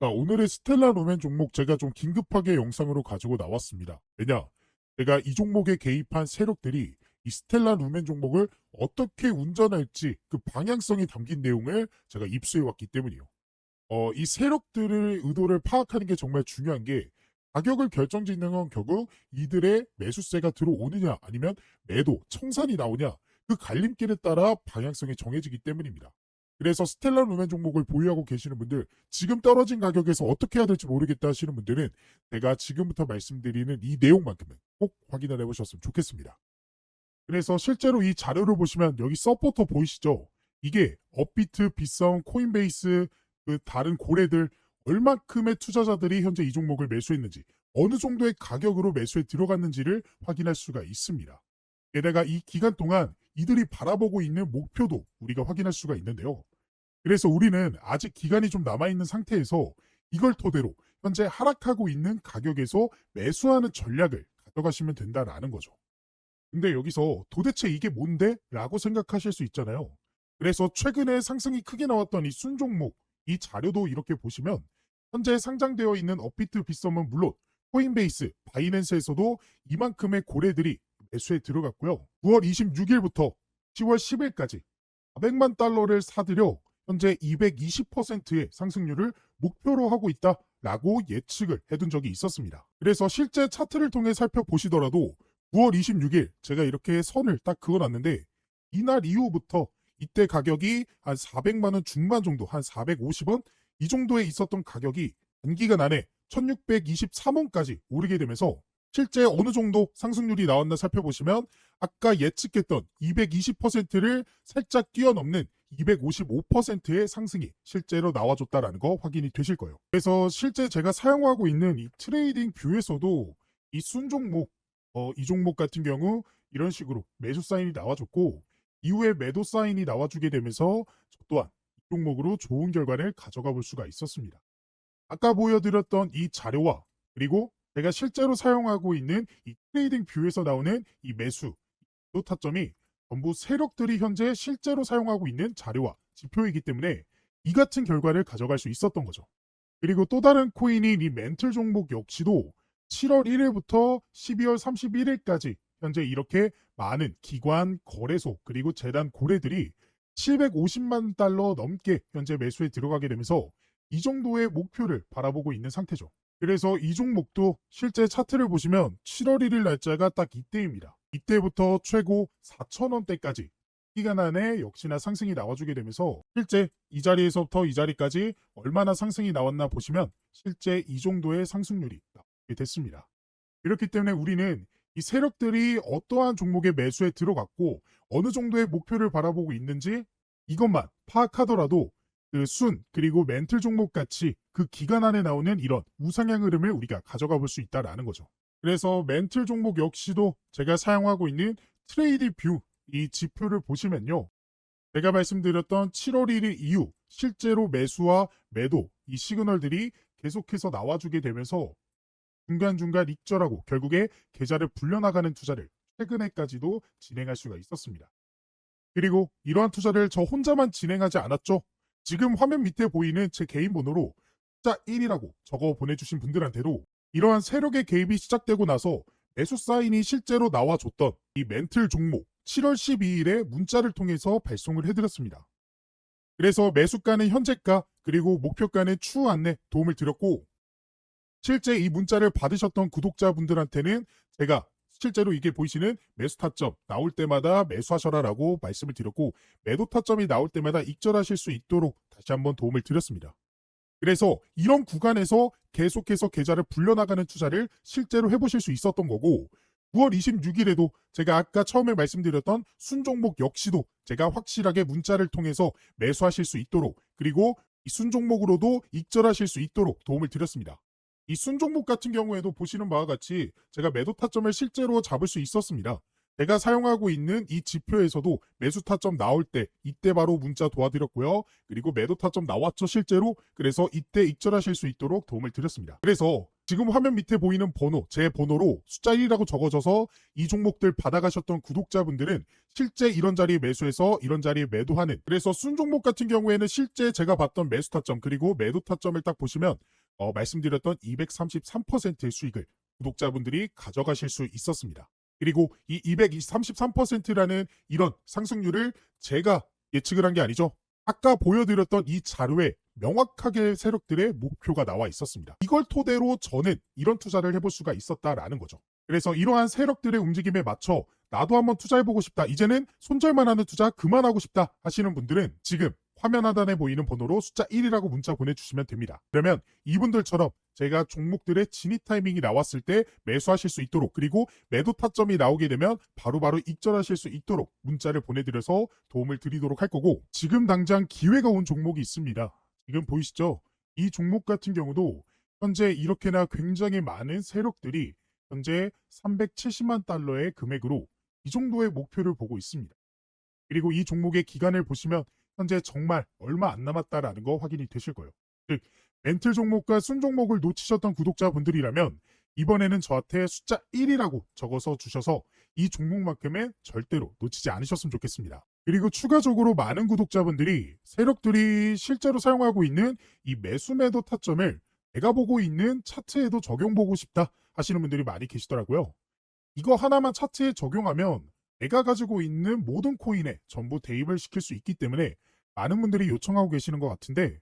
자, 오늘의 스텔라 루멘 종목 제가 좀 긴급하게 영상으로 가지고 나왔습니다. 왜냐? 제가 이 종목에 개입한 세력들이 이 스텔라 루멘 종목을 어떻게 운전할지 그 방향성이 담긴 내용을 제가 입수해 왔기 때문이요. 어, 이 세력들의 의도를 파악하는 게 정말 중요한 게 가격을 결정짓는 건 결국 이들의 매수세가 들어오느냐 아니면 매도, 청산이 나오냐 그 갈림길에 따라 방향성이 정해지기 때문입니다. 그래서 스텔라 루멘 종목을 보유하고 계시는 분들 지금 떨어진 가격에서 어떻게 해야 될지 모르겠다 하시는 분들은 제가 지금부터 말씀드리는 이 내용만큼은 꼭 확인을 해보셨으면 좋겠습니다. 그래서 실제로 이 자료를 보시면 여기 서포터 보이시죠? 이게 업비트, 빗싸움, 코인베이스, 그 다른 고래들 얼만큼의 투자자들이 현재 이 종목을 매수했는지 어느 정도의 가격으로 매수에 들어갔는지를 확인할 수가 있습니다. 게다가 이 기간 동안 이들이 바라보고 있는 목표도 우리가 확인할 수가 있는데요. 그래서 우리는 아직 기간이 좀 남아있는 상태에서 이걸 토대로 현재 하락하고 있는 가격에서 매수하는 전략을 가져가시면 된다라는 거죠. 근데 여기서 도대체 이게 뭔데? 라고 생각하실 수 있잖아요. 그래서 최근에 상승이 크게 나왔던 이 순종목, 이 자료도 이렇게 보시면 현재 상장되어 있는 업비트 빗썸은 물론 코인베이스, 바이낸스에서도 이만큼의 고래들이 매수에 들어갔고요. 9월 26일부터 10월 10일까지 400만 달러를 사들여 현재 220%의 상승률을 목표로 하고 있다라고 예측을 해둔 적이 있었습니다. 그래서 실제 차트를 통해 살펴보시더라도 9월 26일 제가 이렇게 선을 딱 그어놨는데 이날 이후부터 이때 가격이 한 400만 원 중반 정도, 한 450원 이 정도에 있었던 가격이 단기간 안에 1623원까지 오르게 되면서 실제 어느 정도 상승률이 나왔나 살펴보시면 아까 예측했던 220%를 살짝 뛰어넘는 255%의 상승이 실제로 나와줬다라는 거 확인이 되실 거예요. 그래서 실제 제가 사용하고 있는 이 트레이딩 뷰에서도 이 순종목, 어, 이 종목 같은 경우 이런 식으로 매수 사인이 나와줬고 이후에 매도 사인이 나와주게 되면서 저 또한 이 종목으로 좋은 결과를 가져가 볼 수가 있었습니다. 아까 보여드렸던 이 자료와 그리고 제가 실제로 사용하고 있는 이 트레이딩 뷰에서 나오는 이 매수, 또 타점이 전부 세력들이 현재 실제로 사용하고 있는 자료와 지표이기 때문에 이 같은 결과를 가져갈 수 있었던 거죠. 그리고 또 다른 코인인 이 멘틀 종목 역시도 7월 1일부터 12월 31일까지 현재 이렇게 많은 기관, 거래소, 그리고 재단 고래들이 750만 달러 넘게 현재 매수에 들어가게 되면서 이 정도의 목표를 바라보고 있는 상태죠. 그래서 이 종목도 실제 차트를 보시면 7월 1일 날짜가 딱 이때입니다. 이때부터 최고 4,000원대까지 기간 안에 역시나 상승이 나와주게 되면서 실제 이 자리에서부터 이 자리까지 얼마나 상승이 나왔나 보시면 실제 이 정도의 상승률이 나오게 됐습니다. 이렇기 때문에 우리는 이 세력들이 어떠한 종목의 매수에 들어갔고 어느 정도의 목표를 바라보고 있는지 이것만 파악하더라도 그 순 그리고 멘틀 종목 같이 그 기간 안에 나오는 이런 우상향 흐름을 우리가 가져가 볼 수 있다라는 거죠. 그래서 멘틀 종목 역시도 제가 사용하고 있는 트레이드 뷰 이 지표를 보시면요. 제가 말씀드렸던 7월 1일 이후 실제로 매수와 매도 이 시그널들이 계속해서 나와주게 되면서 중간중간 익절하고 결국에 계좌를 불려나가는 투자를 최근에까지도 진행할 수가 있었습니다. 그리고 이러한 투자를 저 혼자만 진행하지 않았죠. 지금 화면 밑에 보이는 제 개인 번호로 숫자 1이라고 적어 보내주신 분들한테도 이러한 세력의 개입이 시작되고 나서 매수 사인이 실제로 나와줬던 이 멘틀 종목 7월 12일에 문자를 통해서 발송을 해드렸습니다. 그래서 매수가는 현재가 그리고 목표가는 추후 안내 도움을 드렸고 실제 이 문자를 받으셨던 구독자분들한테는 제가 실제로 이게 보이시는 매수 타점 나올 때마다 매수하셔라라고 말씀을 드렸고 매도 타점이 나올 때마다 익절하실 수 있도록 다시 한번 도움을 드렸습니다. 그래서 이런 구간에서 계속해서 계좌를 불려나가는 투자를 실제로 해보실 수 있었던 거고 9월 26일에도 제가 아까 처음에 말씀드렸던 순종목 역시도 제가 확실하게 문자를 통해서 매수하실 수 있도록 그리고 이 순종목으로도 익절하실 수 있도록 도움을 드렸습니다. 이 순종목 같은 경우에도 보시는 바와 같이 제가 매도 타점을 실제로 잡을 수 있었습니다. 제가 사용하고 있는 이 지표에서도 매수 타점 나올 때 이때 바로 문자 도와드렸고요. 그리고 매도 타점 나왔죠 실제로. 그래서 이때 익절하실 수 있도록 도움을 드렸습니다. 그래서 지금 화면 밑에 보이는 번호, 제 번호로 숫자 1이라고 적어져서 이 종목들 받아가셨던 구독자분들은 실제 이런 자리에 매수해서 이런 자리에 매도하는 그래서 순 종목 같은 경우에는 실제 제가 봤던 매수 타점 그리고 매도 타점을 딱 보시면 어, 말씀드렸던 233%의 수익을 구독자분들이 가져가실 수 있었습니다. 그리고 이 233%라는 이런 상승률을 제가 예측을 한 게 아니죠. 아까 보여드렸던 이 자료에 명확하게 세력들의 목표가 나와 있었습니다. 이걸 토대로 저는 이런 투자를 해볼 수가 있었다라는 거죠. 그래서 이러한 세력들의 움직임에 맞춰 나도 한번 투자해보고 싶다. 이제는 손절만 하는 투자 그만하고 싶다 하시는 분들은 지금 화면 하단에 보이는 번호로 숫자 1이라고 문자 보내주시면 됩니다. 그러면 이분들처럼 제가 종목들의 진입 타이밍이 나왔을 때 매수하실 수 있도록 그리고 매도 타점이 나오게 되면 바로 바로 익절하실 수 있도록 문자를 보내드려서 도움을 드리도록 할 거고 지금 당장 기회가 온 종목이 있습니다. 지금 보이시죠? 이 종목 같은 경우도 현재 이렇게나 굉장히 많은 세력들이 현재 370만 달러의 금액으로 이 정도의 목표를 보고 있습니다. 그리고 이 종목의 기간을 보시면 현재 정말 얼마 안 남았다라는 거 확인이 되실 거예요. 즉 멘틀 종목과 순 종목을 놓치셨던 구독자분들이라면 이번에는 저한테 숫자 1이라고 적어서 주셔서 이 종목만큼은 절대로 놓치지 않으셨으면 좋겠습니다. 그리고 추가적으로 많은 구독자분들이 세력들이 실제로 사용하고 있는 이 매수 매도 타점을 내가 보고 있는 차트에도 적용보고 싶다 하시는 분들이 많이 계시더라고요. 이거 하나만 차트에 적용하면 내가 가지고 있는 모든 코인에 전부 대입을 시킬 수 있기 때문에 많은 분들이 요청하고 계시는 것 같은데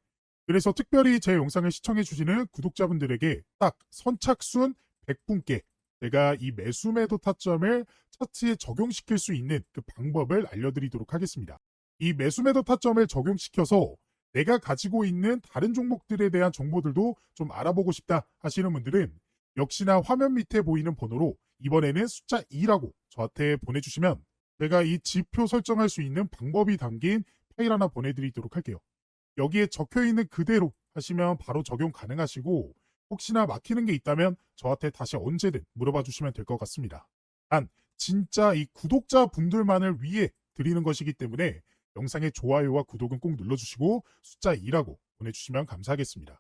그래서 특별히 제 영상을 시청해 주시는 구독자분들에게 딱 선착순 100분께 제가 이 매수 매도 타점을 차트에 적용시킬 수 있는 그 방법을 알려드리도록 하겠습니다. 이 매수 매도 타점을 적용시켜서 내가 가지고 있는 다른 종목들에 대한 정보들도 좀 알아보고 싶다 하시는 분들은 역시나 화면 밑에 보이는 번호로 이번에는 숫자 2라고 저한테 보내주시면 제가 이 지표 설정할 수 있는 방법이 담긴 파일 하나 보내드리도록 할게요. 여기에 적혀 있는 그대로 하시면 바로 적용 가능하시고 혹시나 막히는 게 있다면 저한테 다시 언제든 물어봐 주시면 될 것 같습니다. 단 진짜 이 구독자 분들만을 위해 드리는 것이기 때문에 영상의 좋아요와 구독은 꼭 눌러주시고 숫자 2라고 보내주시면 감사하겠습니다.